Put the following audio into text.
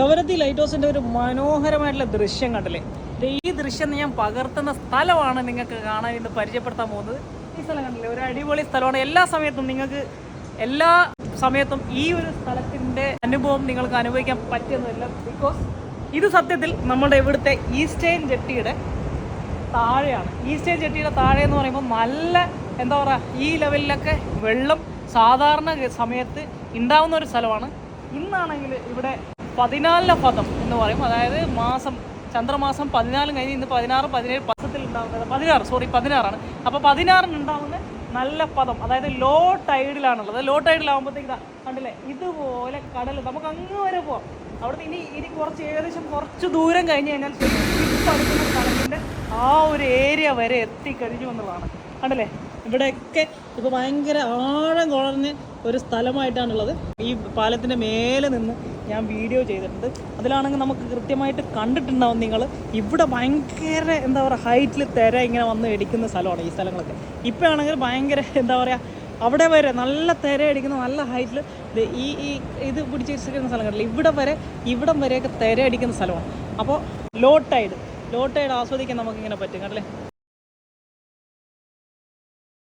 Kavaratti light ഹൗസിന്റെ ഒരു മനോഹരമായിട്ടുള്ള ദൃശ്യം കണ്ടില്ലേ? ഈ ദൃശ്യം ഞാൻ പകർത്തുന്ന സ്ഥലമാണ് നിങ്ങൾക്ക് കാണാൻ ഇന്ന് പരിചയപ്പെടുത്താൻ പോകുന്നത്. ഈ സ്ഥലം കണ്ടില്ലേ? ഒരു അടിപൊളി സ്ഥലമാണ്. എല്ലാ സമയത്തും നിങ്ങൾക്ക് എല്ലാ സമയത്തും ഈ ഒരു സ്ഥലത്തിന്റെ അനുഭവം നിങ്ങൾക്ക് അനുഭവിക്കാൻ പറ്റുന്നില്ല ബിക്കോസ് ഇത് സത്യത്തിൽ നമ്മുടെ ഇവിടുത്തെ ഈസ്റ്റേൻ ജെട്ടിയുടെ താഴെയാണ്. ഈസ്റ്റേൺ ജെട്ടിയുടെ താഴെ എന്ന് പറയുമ്പോൾ നല്ല എന്താ പറയുക ഈ ലെവലിലൊക്കെ വെള്ളം സാധാരണ സമയത്ത് ഉണ്ടാവുന്ന ഒരു സ്ഥലമാണ്. ഇന്നാണെങ്കിൽ ഇവിടെ പതിനാലിലെ പദം എന്ന് പറയും. അതായത് മാസം ചന്ദ്രമാസം പതിനാലും കഴിഞ്ഞ് ഇന്ന് പതിനാറ് പതിനേഴ് പത്തത്തിൽ ഉണ്ടാകുന്നത് പതിനാറ് സോറി പതിനാറാണ്. അപ്പോൾ പതിനാറിന് ഉണ്ടാകുന്ന നല്ല പദം അതായത് ലോ ടൈഡിലാണുള്ളത് ലോ ടൈഡിലാകുമ്പോഴത്തേക്ക് കണ്ടില്ലേ? ഇതുപോലെ കടൽ നമുക്ക് അങ്ങ് വരെ പോവാം. അവിടുന്ന് ഇനി ഇനി കുറച്ച് ഏകദേശം കുറച്ച് ദൂരം കഴിഞ്ഞ് കഴിഞ്ഞാൽ അടുക്കുന്ന സ്ഥലത്തിന്റെ ആ ഒരു ഏരിയ വരെ എത്തിക്കഴിഞ്ഞു എന്നുള്ളതാണ്. കണ്ടില്ലേ? ഇവിടെയൊക്കെ ഇപ്പോൾ ഭയങ്കര ആഴം കുളർന്ന് ഒരു സ്ഥലമായിട്ടാണുള്ളത്. ഈ പാലത്തിന്റെ മേലെ നിന്ന് ഞാൻ വീഡിയോ ചെയ്തിട്ടുണ്ട്. അതിലാണെങ്കിൽ നമുക്ക് കൃത്യമായിട്ട് കണ്ടിട്ടുണ്ടാവും നിങ്ങൾ. ഇവിടെ ഭയങ്കര എന്താ പറയുക ഹൈറ്റിൽ തിര ഇങ്ങനെ വന്ന് ഇടിക്കുന്ന സ്ഥലമാണ് ഈ സ്ഥലങ്ങളൊക്കെ. ഇപ്പോൾ ആണെങ്കിൽ ഭയങ്കര എന്താ പറയുക അവിടെ വരെ നല്ല തിര അടിക്കുന്ന നല്ല ഹൈറ്റിൽ ഈ ഈ ഇത് പിടിച്ചിരിക്കുന്ന സ്ഥലം കണ്ടില്ല ഇവിടെ വരെ ഇവിടം വരെയൊക്കെ തിര അടിക്കുന്ന സ്ഥലമാണ്. അപ്പോൾ ലോ ടൈഡ് ലോ ടൈഡ് ആസ്വദിക്കാൻ നമുക്കിങ്ങനെ പറ്റും കണ്ടില്ലേ?